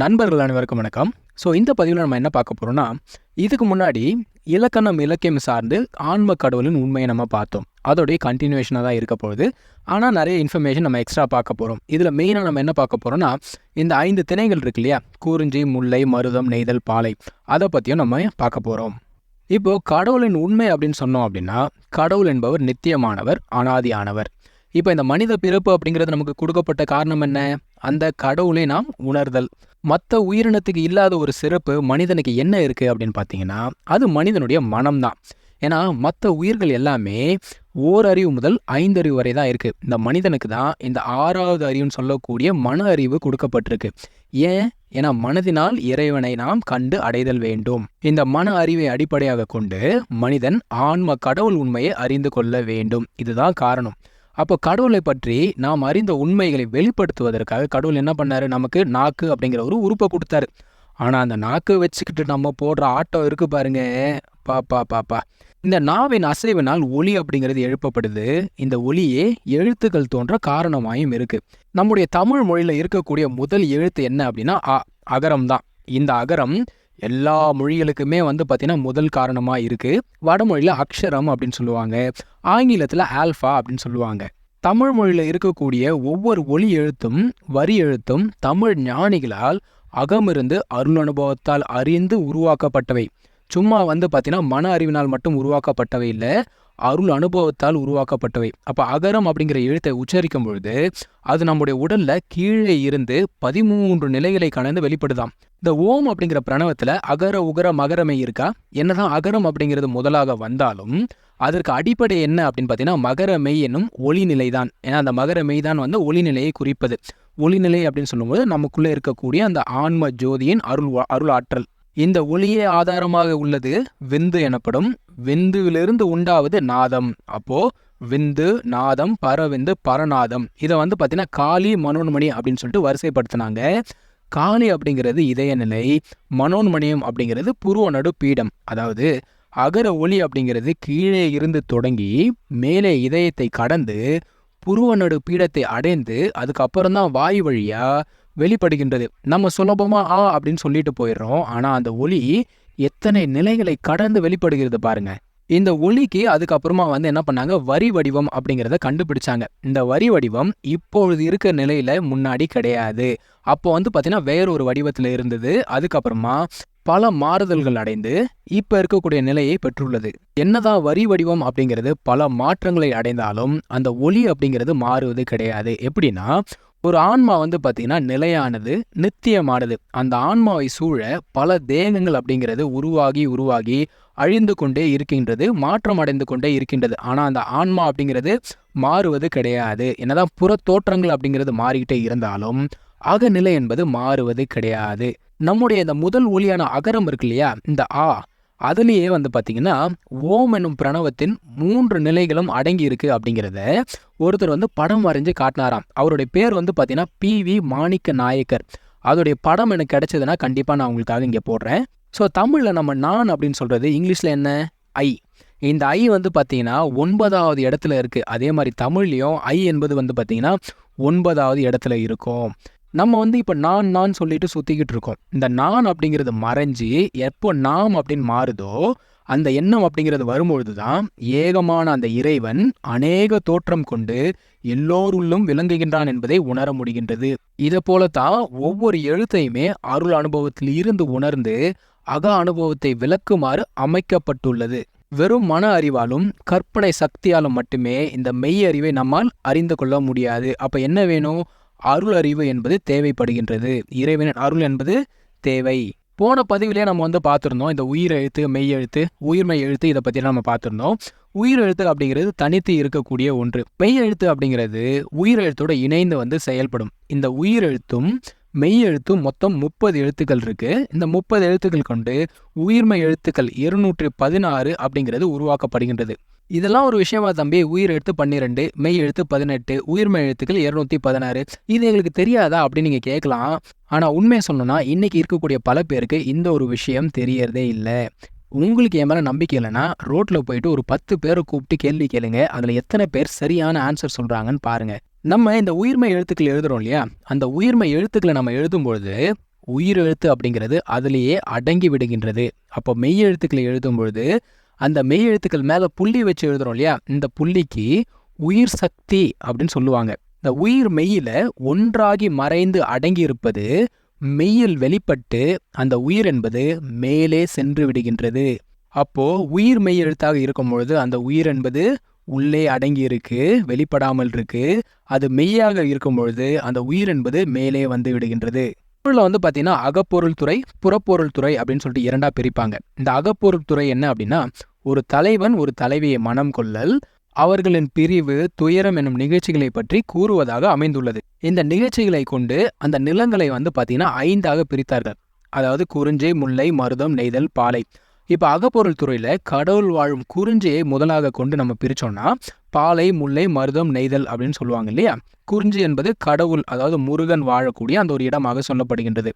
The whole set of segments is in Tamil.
நண்பர்கள் அனைவருக்கும் வணக்கம். ஸோ இந்த பதிவில் நம்ம என்ன பார்க்க போகிறோம்னா இதுக்கு முன்னாடி இலக்கணம் இலக்கியம் சார்ந்து ஆன்ம கடவுளின் உண்மையை நம்ம பார்த்தோம். அதோடைய கண்டினியூஷனாக தான் இருக்க போகுது. ஆனால் நிறைய இன்ஃபர்மேஷன் நம்ம எக்ஸ்ட்ரா பார்க்க போகிறோம் இதில் மெயினாக நம்ம என்ன பார்க்க போகிறோம்னா இந்த ஐந்து திணைகள் இருக்கு இல்லையா? குறிஞ்சி முல்லை மருதம் நெய்தல் பாலை. அதை பற்றியும் நம்ம பார்க்க போகிறோம் இப்போ கடவுளின் உண்மை அப்படின்னு சொன்னோம் அப்படின்னா கடவுள் என்பவர் நித்தியமானவர் அனாதியானவர். இப்போ இந்த மனித பிறப்பு அப்படிங்கிறது நமக்கு கொடுக்கப்பட்ட காரணம் என்ன? அந்த கடவுளை நாம் உணர்தல். மற்ற உயிரினத்துக்கு இல்லாத ஒரு சிறப்பு மனிதனுக்கு என்ன இருக்குது அப்படின்னு பார்த்தீங்கன்னா அது மனிதனுடைய மனம்தான். ஏன்னா மற்ற உயிர்கள் எல்லாமே ஓரறிவு முதல் ஐந்தறிவு வரை தான் இருக்குது இந்த மனிதனுக்கு தான் இந்த ஆறாவது அறிவுன்னு சொல்லக்கூடிய மன அறிவு கொடுக்கப்பட்டிருக்கு. ஏன்? ஏன்னா மனதினால் இறைவனை நாம் கண்டு அடைதல் வேண்டும். இந்த மன அறிவை அடிப்படையாக கொண்டு மனிதன் ஆன்ம கடவுள் உண்மையை அறிந்து கொள்ள வேண்டும். இதுதான் காரணம். அப்போ கடவுளை பற்றி நாம் அறிந்த உண்மைகளை வெளிப்படுத்துவதற்காக கடவுள் என்ன பண்ணாரு? நமக்கு நாக்கு அப்படிங்கிற ஒரு உறுப்பை கொடுத்தாரு. ஆனால் அந்த நாக்கு வச்சுக்கிட்டு நம்ம போடுற ஆட்டம் இருக்கு பாருங்க. பாப்பா பாப்பா இந்த நாவின் அசைவினால் ஒளி அப்படிங்கிறது எழுப்பப்படுது. இந்த ஒளியே எழுத்துக்கள் தோன்ற காரணமாயும் இருக்கு. நம்முடைய தமிழ் மொழியில் இருக்கக்கூடிய முதல் எழுத்து என்ன அப்படின்னா அ அகரம் தான். இந்த அகரம் எல்லா மொழிகளுக்குமே வந்து பார்த்திங்கன்னா முதல் காரணமாக இருக்குது வடமொழியில் அக்ஷரம் அப்படின்னு சொல்லுவாங்க. ஆங்கிலத்தில் ஆல்ஃபா அப்படின்னு சொல்லுவாங்க. தமிழ் மொழியில் இருக்கக்கூடிய ஒவ்வொரு ஒளி எழுத்தும் வரி எழுத்தும் தமிழ் ஞானிகளால் அகமிருந்து அருள் அனுபவத்தால் அறிந்து உருவாக்கப்பட்டவை. சும்மா வந்து பார்த்திங்கன்னா மன அறிவினால் மட்டும் உருவாக்கப்பட்டவை இல்லை அருள் அனுபவத்தால் உருவாக்கப்பட்டவை. அப்போ அகரம் அப்படிங்கிற எழுத்தை உச்சரிக்கும் பொழுது அது நம்முடைய உடல்ல கீழே இருந்து பதிமூன்று நிலைகளை கடந்து வெளிப்படுதாம். இந்த ஓம் அப்படிங்கிற பிரணவத்துல அகர உகர மகரமை இருக்கா? என்னதான் அகரம் அப்படிங்கிறது முதலாக வந்தாலும் அதற்கு அடிப்படை என்ன அப்படின்னு பார்த்தீங்கன்னா மகர மெய் என்னும் ஒளிநிலை தான் ஏன்னா அந்த மகர மெய் தான் வந்து ஒளிநிலையை குறிப்பது. ஒளிநிலை அப்படின்னு சொல்லும்போது நமக்குள்ளே இருக்கக்கூடிய அந்த ஆன்ம ஜோதியின் அருள் அருள் ஆற்றல் இந்த ஒளியே ஆதாரமாக உள்ளது விந்து எனப்படும். விந்துவிலிருந்து உண்டாவது நாதம். அப்போ விந்து நாதம் பரவிந்து பரநாதம். இதை வந்து பார்த்தீங்கன்னா காளி மனோன்மணி அப்படின்னு சொல்லிட்டு வரிசைப்படுத்தினாங்க. காளி அப்படிங்கிறது இதயநிலை மனோன்மணியம் அப்படிங்கிறது புருவ நடு பீடம். அதாவது அகர ஒளி அப்படிங்கிறது கீழே இருந்து தொடங்கி மேலே இதயத்தை கடந்து புருவ நடு பீடத்தை அடைந்து அதுக்கப்புறம் தான் வாய் வழியா வெளிப்படுகின்றது. நம்ம சுலபமா ஆ அப்படின்னு சொல்லிட்டு போயிடுறோம். ஆனா அந்த ஒளி எத்தனை நிலைகளை கடந்து வெளிப்படுகிறது பாருங்க. இந்த ஒளிக்கு அதுக்கப்புறமா வந்து என்ன பண்ணாங்க? வரி வடிவம் அப்படிங்கிறத கண்டுபிடிச்சாங்க. இந்த வரி வடிவம் இப்பொழுது இருக்கிற நிலையில முன்னாடி கிடையாது. அப்போ வந்து பார்த்தீங்கன்னா வேறொரு வடிவத்தில் இருந்தது. அதுக்கப்புறமா பல மாறுதல்கள் அடைந்து இப்ப இருக்கக்கூடிய நிலையை பெற்றுள்ளது. என்னதான் வரி வடிவம் அப்படிங்கிறது பல மாற்றங்களை அடைந்தாலும் அந்த ஒளி அப்படிங்கிறது மாறுவது கிடையாது. எப்படின்னா ஒரு ஆன்மா வந்து பார்த்தீங்கன்னா நிலையானது நித்தியமானது. அந்த ஆன்மாவை சூழ பல தேகங்கள் அப்படிங்கிறது உருவாகி உருவாகி அழிந்து கொண்டே இருக்கின்றது மாற்றம் அடைந்து கொண்டே இருக்கின்றது. ஆனால் அந்த ஆன்மா அப்படிங்கிறது மாறுவது கிடையாது. என்னதான் புற தோற்றங்கள் அப்படிங்கிறது மாறிக்கிட்டே இருந்தாலும் அகநிலை என்பது மாறுவது கிடையாது. நம்முடைய இந்த முதல் ஒளியான அகரம் இருக்கு இல்லையா? இந்த ஆ. அதுலேயே வந்து பார்த்திங்கன்னா ஓம் என்னும் பிரணவத்தின் மூன்று நிலைகளும் அடங்கி இருக்குது அப்படிங்கிறத ஒருத்தர் வந்து படம் வரைஞ்சு காட்டினாராம். அவருடைய பேர் வந்து பார்த்திங்கன்னா பி வி மாணிக்க நாயக்கர். அதோடைய படம் எனக்கு கிடைச்சதுன்னா கண்டிப்பாக நான் உங்களுக்காக இங்கே போடுறேன். ஸோ தமிழில் நம்ம நான் அப்படின்னு சொல்கிறது இங்கிலீஷில் என்ன? ஐ. இந்த ஐ வந்து பார்த்திங்கன்னா ஒன்பதாவது இடத்துல இருக்குது அதே மாதிரி தமிழ்லேயும் ஐ என்பது வந்து பார்த்திங்கன்னா ஒன்பதாவது இடத்துல இருக்கும். நம்ம வந்து இப்போ நான் நான் சொல்லிட்டு சுற்றிக்கிட்டு இருக்கோம். இந்த நான் அப்படிங்கிறது மறைஞ்சு எப்போ நாம் அப்படின்னு மாறுதோ அந்த எண்ணம் அப்படிங்கிறது வரும்பொழுது தான் ஏகமான அந்த இறைவன் அநேக தோற்றம் கொண்டு எல்லோருள்ளும் விளங்குகின்றான் என்பதை உணர முடிகின்றது. இதை போலத்தான் ஒவ்வொரு எழுத்தையுமே அருள் அனுபவத்தில் இருந்து உணர்ந்து அக அனுபவத்தை விளக்குமாறு அமைக்கப்பட்டுள்ளது. வெறும் மன அறிவாலும் கற்பனை சக்தியாலும் மட்டுமே இந்த மெய் அறிவை நம்மால் அறிந்து கொள்ள முடியாது. அப்ப என்ன வேணும்? அருள் அறிவு என்பது தேவைப்படுகின்றது. இறைவனின் அருள் என்பது தேவை. போன பதிவிலே நம்ம வந்து பார்த்துருந்தோம் இந்த உயிர் எழுத்து மெய் எழுத்து உயிர்மை எழுத்து இதை பற்றி நம்ம பார்த்துருந்தோம். உயிர் எழுத்து அப்படிங்கிறது தனித்து இருக்கக்கூடிய ஒன்று. மெய் எழுத்து அப்படிங்கிறது உயிர் எழுத்தோட இணைந்து வந்து செயல்படும். இந்த உயிர் எழுத்தும் மெய் எழுத்து மொத்தம் முப்பது எழுத்துக்கள் இருக்குது இந்த முப்பது எழுத்துக்கள் கொண்டு உயிர்மை எழுத்துக்கள் இருநூற்றி பதினாறு அப்படிங்கிறது உருவாக்கப்படுகின்றது. இதெல்லாம் ஒரு விஷயமா தம்பி உயிர் எழுத்து பன்னிரெண்டு மெய் எழுத்து பதினெட்டு உயிர்மை எழுத்துக்கள் இருநூத்தி பதினாறு. இது எங்களுக்கு தெரியாதா அப்படின்னு நீங்க கேட்கலாம். ஆனா உண்மையை சொல்லணும்னா இன்னைக்கு இருக்கக்கூடிய பல பேருக்கு இந்த ஒரு விஷயம் தெரியறதே இல்லை. உங்களுக்கு என் மேலே நம்பிக்கை இல்லைன்னா ரோட்டில் போயிட்டு ஒரு பத்து பேரை கூப்பிட்டு கேள்வி கேளுங்க. அதில் எத்தனை பேர் சரியான ஆன்சர் சொல்கிறாங்கன்னு பாருங்க. நம்ம இந்த உயிர்மை எழுத்துக்கள் எழுதுறோம் இல்லையா? அந்த உயிர்மை எழுத்துக்களை நம்ம எழுதும்பொழுது உயிர் எழுத்து அப்படிங்கிறது அதிலேயே அடங்கி விடுகின்றது. அப்போ மெய் எழுத்துக்களை எழுதும் பொழுது அந்த மெய் எழுத்துக்கள் மேலே புள்ளி வச்சு எழுதுறோம் இல்லையா? இந்த புள்ளிக்கு உயிர் சக்தி அப்படின்னு சொல்லுவாங்க. இந்த உயிர் மெய்யில ஒன்றாகி மறைந்து அடங்கி இருப்பது மெய்யில் வெளிப்பட்டு அந்த உயிர் என்பது மேலே சென்று விடுகின்றது. அப்போ உயிர் மெய் எழுத்தாக இருக்கும் பொழுது அந்த உயிர் என்பது உள்ளே அடங்கி இருக்கு வெளிப்படாமல் இருக்கு. அது மெய்யாக இருக்கும் பொழுது அந்த உயிர் என்பது மேலே வந்து விடுகின்றது. தமிழில் வந்து பார்த்தீங்கன்னா அகப்பொருள் துறை புறப்பொருள் துறை அப்படின்னு சொல்லிட்டு இரண்டா பிரிப்பாங்க. இந்த அகப்பொருள் துறை என்ன அப்படின்னா ஒரு தலைவன் ஒரு தலைவியை மனம் கொள்ளல் அவர்களின் பிரிவு துயரம் என்னும் நிகழ்ச்சிகளை பற்றி கூறுவதாக அமைந்துள்ளது. இந்த நிகழ்ச்சிகளை கொண்டு அந்த நிலங்களை வந்து பார்த்தீங்கன்னா ஐந்தாக பிரித்தார்கள். அதாவது குறிஞ்சி முல்லை மருதம் நெய்தல் பாலை. இப்போ அகப்பொருள் துறையில் கடவுள் வாழும் குறிஞ்சியை முதலாக கொண்டு நம்ம பிரித்தோம்னா பாலை முல்லை மருதம் நெய்தல் அப்படின்னு சொல்லுவாங்க இல்லையா? குறிஞ்சி என்பது கடவுள் அதாவது முருகன் வாழக்கூடிய அந்த ஒரு இடமாக சொல்லப்படுகின்றது.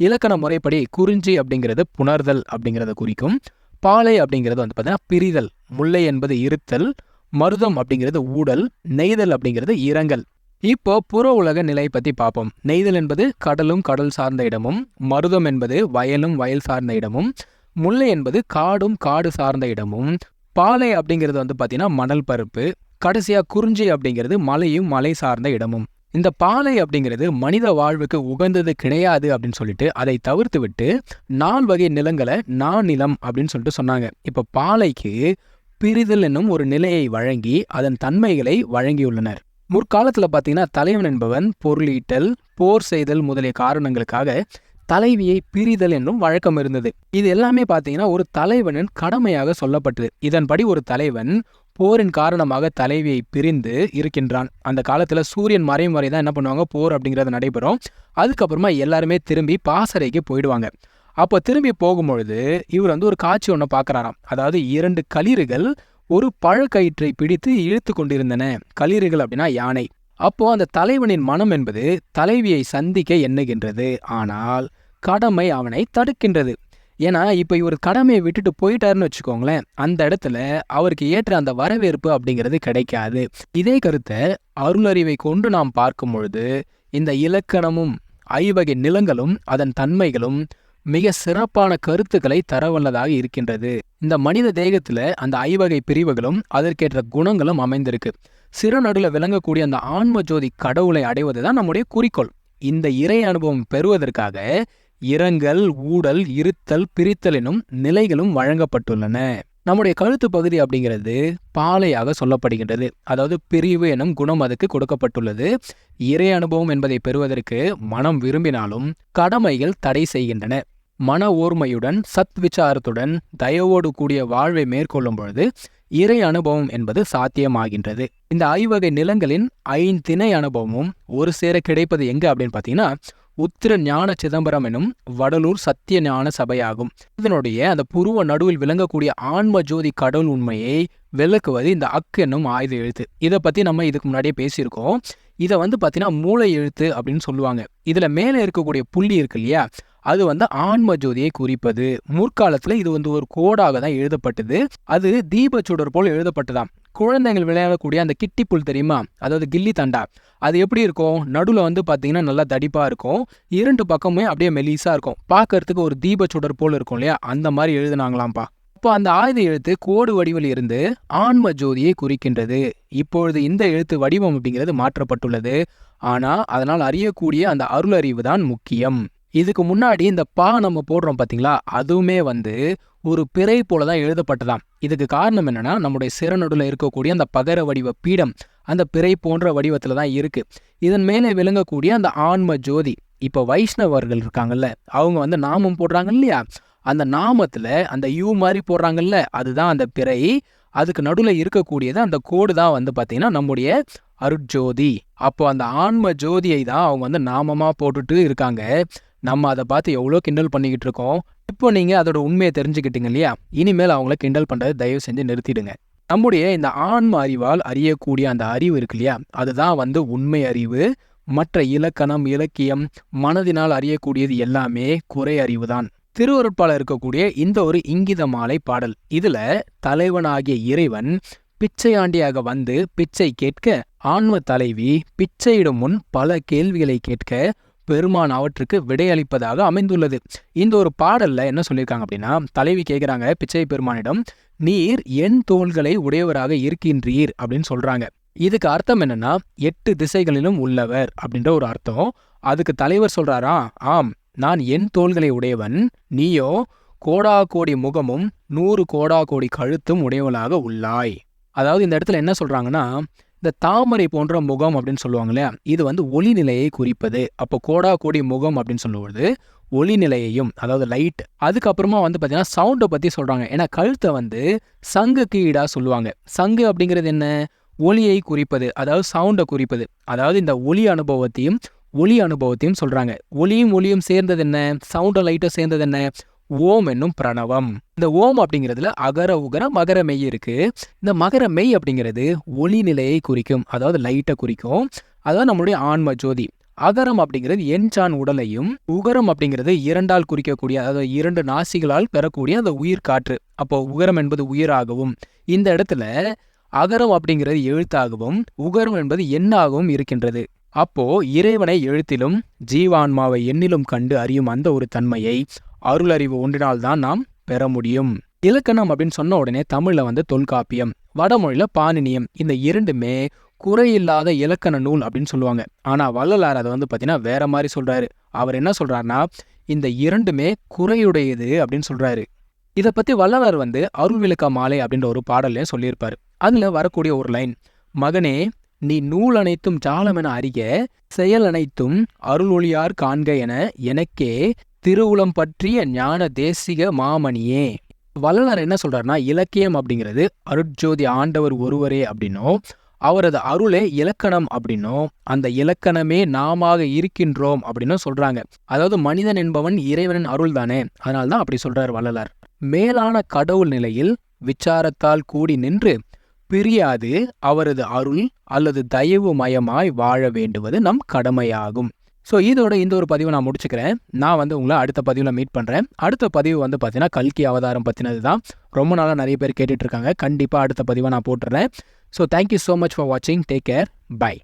இலக்கண முறைப்படி குறிஞ்சி அப்படிங்கிறது புணர்தல் அப்படிங்கிறத குறிக்கும். பாலை அப்படிங்கிறது வந்து பார்த்தீங்கன்னா பிரிதல். முல்லை என்பது இருத்தல் மருதம் அப்படிங்கிறது ஊடல் நெய்தல் அப்படிங்கிறது இரங்கல். இப்போ புற உலக நிலை பத்தி பார்ப்போம். நெய்தல் என்பது கடலும் கடல் சார்ந்த இடமும் மருதம் என்பது வயலும் வயல் சார்ந்த இடமும் முல்லை என்பது காடும் காடு சார்ந்த இடமும் பாலை அப்படிங்கிறது வந்து பார்த்தீங்கன்னா மணல் பருப்பு கடைசியா குறிஞ்சி அப்படிங்கிறது மலையும் மலை சார்ந்த இடமும். இந்த பாலை அப்படிங்கிறது மனித வாழ்வுக்கு உகந்தது கிடையாது அப்படின்னு சொல்லிட்டு அதை தவிர்த்து விட்டு நால் வகை நிலங்களை நாநிலம் அப்படின்னு சொல்லிட்டு சொன்னாங்க. இப்போ பாலைக்கு பிரிதல் என்னும் ஒரு நிலையை வழங்கி அதன் தன்மைகளை வழங்கியுள்ளனர். முற்காலத்துல பார்த்தீங்கன்னா தலைவன் என்பவன் பொருளீட்டல் போர் செய்தல் முதலிய காரணங்களுக்காக தலைவியை பிரிதல் என்னும் வழக்கம் இருந்தது. இது எல்லாமே பார்த்தீங்கன்னா ஒரு தலைவனின் கடமையாக சொல்லப்பட்டது. இதன்படி ஒரு தலைவன் போரின் காரணமாக தலைவியை பிரிந்து இருக்கின்றான். அந்த காலத்துல சூரியன் மறையும் வரை தான் என்ன பண்ணுவாங்க? போர் அப்படிங்கிறது நடைபெறும். அதுக்கப்புறமா எல்லாருமே திரும்பி பாசறைக்கு போயிடுவாங்க. அப்போ திரும்பி போகும்பொழுது இவர் வந்து ஒரு காட்சி ஒன்று பார்க்குறாராம் அதாவது இரண்டு களிறுகள் ஒரு பழக்கயிற்றை பிடித்து இழுத்து கொண்டிருந்தன. களிறுகள் அப்படின்னா யானை. அப்போ அந்த தலைவனின் மனம் என்பது தலைவியை சந்திக்க எண்ணுகின்றது. ஆனால் கடமை அவனை தடுக்கின்றது. ஏன்னா இப்போ இவர் கடமையை விட்டுட்டு போயிட்டாருன்னு வச்சுக்கோங்களேன் அந்த இடத்துல அவருக்கு ஏற்ற அந்த வரவேற்பு அப்படிங்கிறது கிடைக்காது. இதே கருத்தை அருளறிவை கொண்டு நாம் பார்க்கும் பொழுது இந்த இலக்கணமும் ஐவகை நிலங்களும் அதன் தன்மைகளும் மிக சிறப்பான கருத்துக்களை தரவல்லதாக இருக்கின்றது. இந்த மனித தேகத்துல அந்த ஐவகை பிரிவுகளும் அதற்கேற்ற குணங்களும் அமைந்திருக்கு. சிறுநடுல விளங்கக்கூடிய அந்த ஆன்ம ஜோதி கடவுளை அடைவது தான் நம்முடைய குறிக்கோள். இந்த இறை அனுபவம் பெறுவதற்காக இரங்கல் ஊடல் இருத்தல் பிரித்தல் எனும் நிலைகளும் வழங்கப்பட்டுள்ளன. நம்முடைய கழுத்து பகுதி அப்படிங்கிறது பாலையாக சொல்லப்படுகின்றது. அதாவது பிரிவு எனும் குணம் அதுக்கு கொடுக்கப்பட்டுள்ளது. இறை அனுபவம் என்பதை பெறுவதற்கு மனம் விரும்பினாலும் கடமைகள் தடை செய்கின்றன. மன ஓர்மையுடன் சத் விசாரத்துடன் தயவோடு கூடிய வாழ்வை மேற்கொள்ளும் பொழுது இறை அனுபவம் என்பது சாத்தியமாகின்றது. இந்த ஐவகை நிலங்களின் ஐந்திணை அனுபவமும் ஒரு சேர கிடைப்பது எங்க அப்படின்னு பார்த்தீங்கன்னா உத்திர ஞான சிதம்பரம் எனும் வடலூர் சத்திய ஞான சபையாகும் இதனுடைய அந்த புருவ நடுவில் விளங்கக்கூடிய ஆன்ம ஜோதி கடவுள் உண்மையை விளக்குவது இந்த அக்கு என்னும் ஆயுத எழுத்து. இதை பத்தி நம்ம இதுக்கு முன்னாடியே பேசியிருக்கோம். இதை வந்து பார்த்தீங்கன்னா மூளை எழுத்து அப்படின்னு சொல்லுவாங்க. இதுல மேலே இருக்கக்கூடிய புள்ளி இருக்கு இல்லையா? அது வந்து ஆன்ம ஜோதியை குறிப்பது. முற்காலத்துல இது வந்து ஒரு கோடாக தான் எழுதப்பட்டது. அது தீபச்சுடர் போல் எழுதப்பட்டதாம். குழந்தைகள் விளையாடக்கூடிய அந்த கிட்டி புல் தெரியுமா? அதாவது கில்லி தண்டா. அது எப்படி இருக்கும்? நடுவில் வந்து பார்த்தீங்கன்னா நல்லா தடிப்பாக இருக்கும். இரண்டு பக்கமே அப்படியே மெலிசாக இருக்கும். பார்க்கறதுக்கு ஒரு தீபச்சுடர் போல் இருக்கும் இல்லையா? அந்த மாதிரி எழுதுனாங்களாம்ப்பா. இப்போ அந்த ஆயுத எழுத்து கோடு வடிவில் இருந்து ஆன்ம ஜோதியை குறிக்கின்றது. இப்பொழுது இந்த எழுத்து வடிவம் அப்படிங்கிறது மாற்றப்பட்டுள்ளது. ஆனா அதனால் அறியக்கூடிய அந்த அருள் அறிவு தான் முக்கியம். இதுக்கு முன்னாடி இந்த பா நம்ம போடுறோம் பாத்தீங்களா? அதுவுமே வந்து ஒரு பிறை போல தான் எழுதப்பட்டதாம். இதுக்கு காரணம் என்னன்னா நம்முடைய சிறநடுல இருக்கக்கூடிய அந்த பகர வடிவ பீடம். அந்த பிறை போன்ற வடிவத்துல தான் இருக்கு. இதன் மேலே விளங்கக்கூடிய அந்த ஆன்ம ஜோதி. இப்போ வைஷ்ணவர்கள் இருக்காங்கல்ல அவங்க வந்து நாமம் போடுறாங்க இல்லையா? அந்த நாமத்துல அந்த யூ மாதிரி போடுறாங்கல்ல அதுதான் அந்த பிறை. அதுக்கு நடுவில் இருக்கக்கூடியது அந்த கோடு தான் வந்து பார்த்திங்கன்னா நம்முடைய அருட்ஜோதி. அப்போ அந்த ஆன்ம ஜோதியை தான் அவங்க வந்து நாமமா போட்டுட்டு இருக்காங்க. நம்ம அதை பார்த்து எவ்வளோ கிண்டல் பண்ணிக்கிட்டு இருக்கோம். இப்போ நீங்கள் அதோட உண்மையை தெரிஞ்சுக்கிட்டீங்க இல்லையா? இனிமேல் அவங்கள கிண்டல் பண்ணுறதை தயவு செஞ்சு நிறுத்திடுங்க. நம்முடைய இந்த ஆன்ம அறிவால் அறியக்கூடிய அந்த அறிவு இருக்கு இல்லையா? அதுதான் வந்து உண்மை அறிவு. மற்ற இலக்கணம் இலக்கியம் மனதினால் அறியக்கூடியது எல்லாமே குறை அறிவு தான். திருவருட்பால் இருக்கக்கூடிய இந்த ஒரு இங்கித மாலை பாடல். இதுல தலைவனாகிய இறைவன் பிச்சையாண்டியாக வந்து பிச்சை கேட்க ஆன்ம தலைவி பிச்சையிடும் முன் பல கேள்விகளை கேட்க பெருமான் அவற்றுக்கு விடையளிப்பதாக அமைந்துள்ளது. இந்த ஒரு பாடல்ல என்ன சொல்லியிருக்காங்க அப்படின்னா தலைவி கேட்குறாங்க பிச்சை பெருமானிடம் நீர் என் தோள்களை உடையவராக இருக்கின்றீர் அப்படின்னு சொல்றாங்க. இதுக்கு அர்த்தம் என்னன்னா எட்டு திசைகளிலும் உள்ளவர் அப்படின்ற ஒரு அர்த்தம். அதுக்கு தலைவர் சொல்றாரா ஆம் நான் என் தோள்களை உடையவன் நீயோ கோடா கோடி முகமும் நூறு கோடா கோடி கழுத்தும் உடையவளாக உள்ளாய். அதாவது இந்த இடத்துல என்ன சொல்றாங்கன்னா இந்த தாமரை போன்ற முகம் அப்படின்னு சொல்லுவாங்க இல்லையா இது வந்து ஒளி நிலையை குறிப்பது. அப்போ கோடா கோடி முகம் அப்படின்னு சொல்லுவது ஒளி நிலையையும் அதாவது லைட் அதுக்கப்புறமா வந்து பார்த்தீங்கன்னா சவுண்டை பற்றி சொல்கிறாங்க ஏன்னா கழுத்தை வந்து சங்குக்கு ஈடாக சொல்லுவாங்க. சங்கு அப்படிங்கிறது என்ன? ஒளியை குறிப்பது அதாவது சவுண்டை குறிப்பது. அதாவது இந்த ஒளி அனுபவத்தையும் ஒளி அனுபவத்தையும் சொல்கிறாங்க ஒளியும் ஒளியும் சேர்ந்தது என்ன? சவுண்டும் லைட்டும் சேர்ந்தது என்ன? ஓம் என்னும் பிரணவம். இந்த ஓம் அப்படிங்கிறதுல அகர உகர மகர மெய் இருக்கு. இந்த மகர மெய் அப்படிங்கிறது ஒளி நிலையை குறிக்கும் அதாவது லைட்டை குறிக்கும். அதாவது நம்மளுடைய ஆன்ம ஜோதி. அகரம் அப்படிங்கிறது என்சான் உடலையும் உகரம் அப்படிங்கிறது இரண்டால் குறிக்கக்கூடிய அதாவது இரண்டு நாசிகளால் பெறக்கூடிய அந்த உயிர் காற்று. அப்போ உகரம் என்பது உயிராகவும் இந்த இடத்துல அகரம் அப்படிங்கிறது எழுத்தாகவும் உகரம் என்பது எண்ணாகவும் இருக்கின்றது. அப்போ இறைவனை எழுத்திலும் ஜீவான்மாவை எண்ணிலும் கண்டு அறியும் அந்த ஒரு தன்மையை அருளறிவு ஒன்றினால்தான் நாம் பெற முடியும். இலக்கணம் அப்படின்னு சொன்ன உடனே தமிழ்ல வந்து தொல்காப்பியம் வடமொழியில பாணினியம் இந்த இரண்டுமே குறையில்லாத இலக்கண நூல் அப்படின்னு சொல்லுவாங்க. ஆனா வள்ளலார் அதை வந்து பார்த்தீங்கன்னா வேற மாதிரி சொல்றாரு. அவர் என்ன சொல்றாருன்னா இந்த இரண்டுமே குறையுடையது அப்படின்னு சொல்றாரு. இதை பத்தி வள்ளலார் வந்து அருள் விளக்க மாலை அப்படின்ற ஒரு பாடல்லையும் சொல்லியிருப்பாரு. அதுல வரக்கூடிய ஒரு லைன் மகனே நீ நூல் அனைத்தும் ஜாலம் என அறிய செயல் அனைத்தும் அருள் ஒளியார் காண்க என எனக்கே திருவுளம் பற்றிய ஞான தேசிக மாமணியே. வள்ளலார் என்ன சொல்றாருன்னா இலக்கியம் அப்படிங்கிறது அருட்ஜோதி ஆண்டவர் ஒருவரே அப்படின்னும் அவரது அருளே இலக்கணம் அப்படின்னும் அந்த இலக்கணமே நாம இருக்கின்றோம் அப்படின்னும் சொல்றாங்க. அதாவது மனிதன் என்பவன் இறைவனின் அருள் தானே அதனால தான் அப்படி சொல்றாரு வள்ளலார். மேலான கடவுள் நிலையில் விச்சாரத்தால் கூடி நின்று பிரியாது. அவரது அருள் அல்லது தயவு மயமாய் வாழ வேண்டுவது நம் கடமையாகும். ஸோ இதோட இந்த ஒரு பதிவை நான் முடிச்சுக்கிறேன். நான் வந்து உங்களை அடுத்த பதிவில் மீட் பண்ணுறேன் அடுத்த பதிவு வந்து பார்த்தீங்கன்னா கல்கி அவதாரம் பற்றினது தான் ரொம்ப நாளாக நிறைய பேர் கேட்டுட்டு இருக்காங்க. கண்டிப்பாக அடுத்த பதிவை நான் போட்டுறேன். So thank you so much for வாட்சிங் டேக் கேர் பை